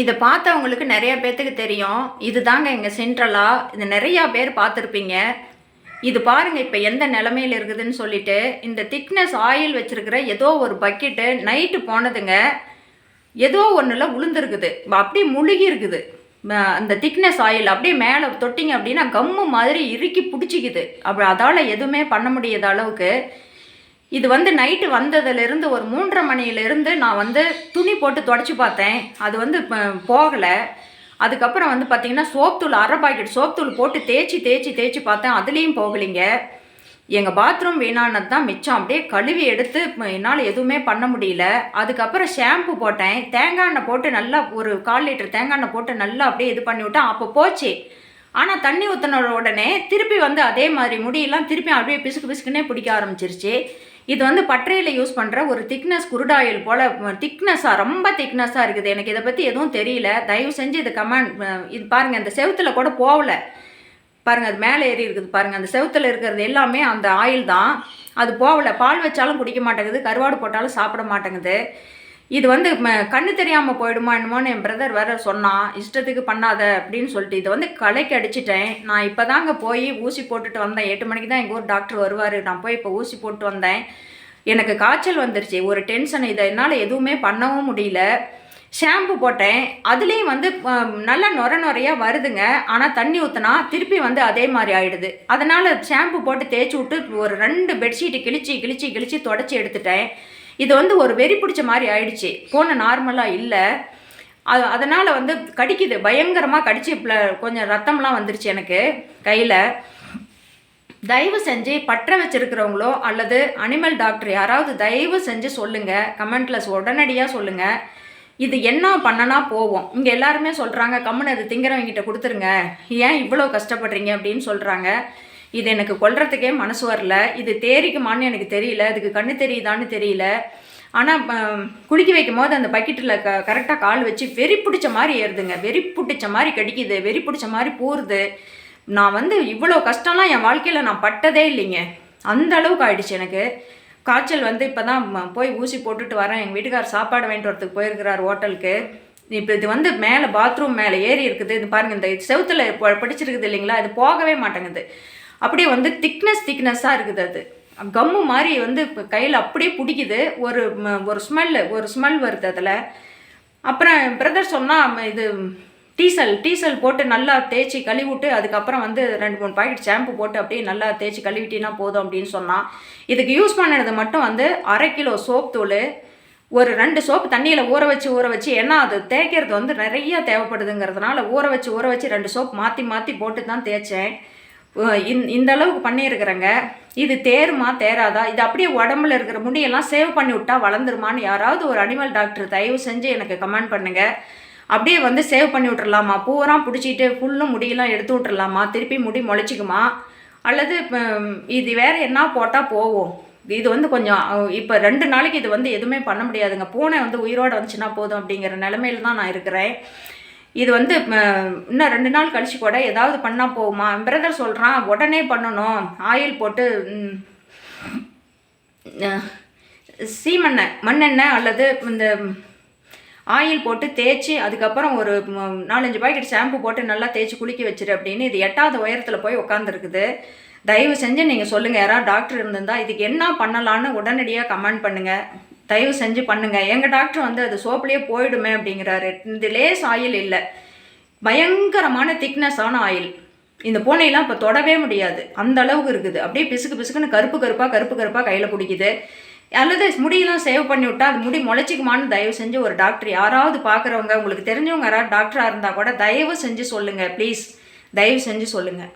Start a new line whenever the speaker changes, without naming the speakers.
இதை பார்த்தவங்களுக்கு நிறைய பேர்த்துக்கு தெரியும். இது தாங்க எங்கள் சென்ட்ரலா இது நிறையா பேர் பார்த்துருப்பீங்க. இது பாருங்கள் இப்போ எந்த நிலமையில இருக்குதுன்னு சொல்லிட்டு இந்த திக்னஸ் ஆயில் வச்சுருக்கிற ஏதோ ஒரு பக்கெட்டு நைட்டு போனதுங்க ஏதோ ஒன்றில் உளுந்துருக்குது. அப்படியே முழுகி இருக்குது அந்த திக்னஸ் ஆயில் அப்படியே மேலே தொட்டிங்க அப்படின்னா கம்மு மாதிரி இறுக்கி பிடிச்சிக்குது. அப்படி அதால் எதுவுமே பண்ண முடியாத அளவுக்கு இது வந்து நைட்டு வந்ததுலேருந்து ஒரு மூன்றரை மணியிலேருந்து நான் வந்து துணி போட்டு தொடச்சி பார்த்தேன். அது வந்து போகலை. அதுக்கப்புறம் வந்து பார்த்தீங்கன்னா சோப்தூள் அரை பாக்கெட் சோப்தூள் போட்டு தேய்ச்சி தேய்ச்சி தேய்ச்சி பார்த்தேன். அதுலேயும் போகலைங்க. எங்கள் பாத்ரூம் வீணானது தான் மிச்சம். அப்படியே கழுவி எடுத்து என்னால் எதுவுமே பண்ண முடியல. அதுக்கப்புறம் ஷாம்பு போட்டேன். தேங்காய் எண்ணெய் போட்டு நல்லா ஒரு கால் லிட்டர் தேங்காய் எண்ணெய் போட்டு நல்லா அப்படியே இது பண்ணி விட்டேன். அப்போ போச்சு. ஆனால் தண்ணி ஊற்றின உடனே திருப்பி வந்து அதே மாதிரி முடியெல்லாம் திருப்பி அப்படியே பிசுக்கு பிசுக்குன்னே பிடிக்க ஆரம்பிச்சிருச்சு. இது வந்து பட்டறையில் யூஸ் பண்ணுற ஒரு திக்னஸ் குருடாயில் போல் திக்னஸாக ரொம்ப திக்னஸாக இருக்குது. எனக்கு இதை பற்றி எதுவும் தெரியல. தயவு செஞ்சு இது கமெண்ட் இது பாருங்கள் இந்த செவத்தில் கூட போகல பாருங்கள் அது மேலே ஏறி இருக்குது பாருங்கள் அந்த செவுத்துல இருக்கிறது எல்லாமே அந்த ஆயில் தான். அது போகல பால் வச்சாலும் குடிக்க மாட்டேங்குது. கருவாடு போட்டாலும் சாப்பிட மாட்டேங்குது. இது வந்து ம- கண்ணு தெரியாமல் போயிடுமா என்னமோன்னு என் பிரதர் வேற சொன்னான் இஷ்டத்துக்கு பண்ணாத அப்படின்னு சொல்லிட்டு. இதை வந்து கலைக்கு அடிச்சிட்டேன். நான் இப்போ தாங்க போய் ஊசி போட்டுட்டு வந்தேன். எட்டு மணிக்கு தான் எங்கள் ஊர் டாக்டர் வருவார். நான் போய் இப்போ ஊசி போட்டு வந்தேன். எனக்கு காய்ச்சல் வந்துருச்சு. ஒரு டென்ஷன் இதை என்னால் எதுவுமே பண்ணவும் முடியல. ஷாம்பு போட்டேன். அதுலேயும் வந்து நல்லா நொர நொறையாக வருதுங்க. ஆனால் தண்ணி ஊற்றினா திருப்பி வந்து அதே மாதிரி ஆகிடுது அதனால் ஷாம்பு போட்டு தேய்ச்சி விட்டு ஒரு ரெண்டு பெட்ஷீட்டு கிழிச்சி கிழிச்சி கிழிச்சி தொடச்சி எடுத்துட்டேன். இது வந்து ஒரு வெறி பிடிச்ச மாதிரி ஆயிடுச்சு. போன நார்மலாக இல்லை. அது அதனால் வந்து கடிக்குது. பயங்கரமாக கடிச்சு கொஞ்சம் ரத்தம்லாம் வந்துருச்சு எனக்கு கையில். தயவு செஞ்சு பற்ற வச்சிருக்கிறவங்களோ அல்லது அனிமல் டாக்டர் யாராவது தயவு செஞ்சு சொல்லுங்கள் கமெண்ட்டில் உடனடியாக சொல்லுங்கள் இது என்ன பண்ணனா போவோம். இங்கே எல்லாருமே சொல்கிறாங்க கம்முன்னு அது திங்கிறவங்கிட்ட கொடுத்துருங்க. ஏன் இவ்வளோ கஷ்டப்படுறீங்க? அப்படின்னு சொல்கிறாங்க இது எனக்கு கொல்றதுக்கே மனசு வரல. இது தேரிக்குமான்னு எனக்கு தெரியல. இதுக்கு கண்ணு தெரியுதான்னு தெரியல. ஆனால் குளிக்க வைக்கும் போது அந்த பக்கெட்டில் க கரெக்டாக கால் வச்சு வெறி பிடிச்ச மாதிரி ஏறுதுங்க. வெறி பிடிச்ச மாதிரி கடிக்குது. வெறி பிடிச்ச மாதிரி பூருது நான் வந்து இவ்வளோ கஷ்டம்லாம் என் வாழ்க்கையில் நான் பட்டதே இல்லைங்க. அந்த அளவுக்கு ஆயிடுச்சு எனக்கு. காய்ச்சல் வந்து இப்போ தான் போய் ஊசி போட்டுட்டு வரேன். எங்கள் வீட்டுக்கார் சாப்பாடு வாங்கிட்டு வரதுக்கு போயிருக்கிறார் ஹோட்டலுக்கு. இப்போ இது வந்து மேலே பாத்ரூம் மேலே ஏறி இருக்குது. இது பாருங்கள் இந்த செவுத்துல ப- இல்லைங்களா? இது போகவே மாட்டேங்குது. அப்படியே வந்து திக்னஸ் திக்னஸ்ஸாக இருக்குது அது. கம்மு மாதிரி வந்து இப்போ கையில் அப்படியே பிடிக்குது. ஒரு ஒரு ஸ்மெல்லு ஒரு ஸ்மெல் வருது அதில். அப்புறம் பிரதர் சொன்னால் இது டீசல் டீசல் போட்டு நல்லா தேய்ச்சி கழுவிட்டு அதுக்கப்புறம் வந்து ரெண்டு மூணு பாக்கெட் ஷாம்பு போட்டு அப்படியே நல்லா தேய்ச்சி கழுவிட்டினா போதும் அப்படின்னு சொன்னான் இதுக்கு யூஸ் பண்ணது மட்டும் வந்து அரை கிலோ சோப் தூள் ஒரு ரெண்டு சோப்பு தண்ணியில் ஊற வச்சு ஊற வச்சு ஏன்னா அது தேய்க்கிறது வந்து நிறைய தேவைப்படுதுங்கிறதுனால ஊற வச்சு ஊற வச்சு ரெண்டு சோப் மாற்றி மாற்றி போட்டு தான் தேய்ச்சேன். இந்த- இந்த அளவுக்கு பண்ணியிருக்கிறேங்க. இது தேருமா தேராதா? இது அப்படியே உடம்புல இருக்கிற முடியெல்லாம் சேவ் பண்ணி விட்டா வளர்ந்துருமான்னு யாராவது ஒரு அனிமல் டாக்டர் தயவு செஞ்சு எனக்கு கமெண்ட் பண்ணுங்க. அப்படியே வந்து சேவ் பண்ணி விட்டுறலாமா? பூவெல்லாம் பிடிச்சிட்டு ஃபுல்லும் முடியெல்லாம் எடுத்து விட்டுறலாமா? திருப்பி முடி முளைச்சிக்குமா? அல்லது இது வேறு என்ன போட்டால் போவோம்? இது வந்து கொஞ்சம் இப்போ ரெண்டு நாளைக்கு இது வந்து எதுவுமே பண்ண முடியாதுங்க. பூனை வந்து உயிரோடு வந்துச்சுன்னா போதும் அப்படிங்கிற நிலமையில தான் நான் இருக்கிறேன். இது வந்து இன்னும் ரெண்டு நாள் கழிச்சு கூட ஏதாவது பண்ணால் போகுமா? பிரதர் சொல்கிறான் உடனே பண்ணணும். ஆயில் போட்டு சீமெண்ணெய் மண்ணெண்ணெய் அல்லது இந்த ஆயில் போட்டு தேய்ச்சி அதுக்கப்புறம் ஒரு நாலஞ்சு பாக்கெட் ஷாம்பு போட்டு நல்லா தேய்ச்சி குளிக்க வச்சிரு அப்படின்னு இது எட்டாவது உயரத்தில் போய் உட்காந்துருக்குது தயவு செஞ்சு நீங்கள் சொல்லுங்கள் யாராவது டாக்டர் இருந்திருந்தால் இதுக்கு என்ன பண்ணலான்னு உடனடியாக கமெண்ட் பண்ணுங்கள் தயவு செஞ்சு பண்ணுங்கள் எங்கள் டாக்டர் வந்து அது சோப்புலேயே போயிடுமே அப்படிங்கிறாரு. இந்த லேஸ் ஆயில் இல்லை. பயங்கரமான திக்னஸான ஆயில் இந்த பூனையெல்லாம் இப்போ தொடவே முடியாது. அந்த அளவுக்கு இருக்குது. அப்படியே பிசுக்கு பிசுக்குன்னு கருப்பு கருப்பாக கருப்பு கருப்பாக கையில் பிடிக்குது. அல்லது முடியெல்லாம் சேவ் பண்ணி விட்டால் அது முடி முளைச்சிக்குமான்னு தயவு செஞ்சு ஒரு டாக்டர் யாராவது பார்க்குறவங்க உங்களுக்கு தெரிஞ்சவங்க யாராவது டாக்டராக இருந்தால் கூட தயவு செஞ்சு சொல்லுங்கள் ப்ளீஸ் தயவு செஞ்சு சொல்லுங்கள்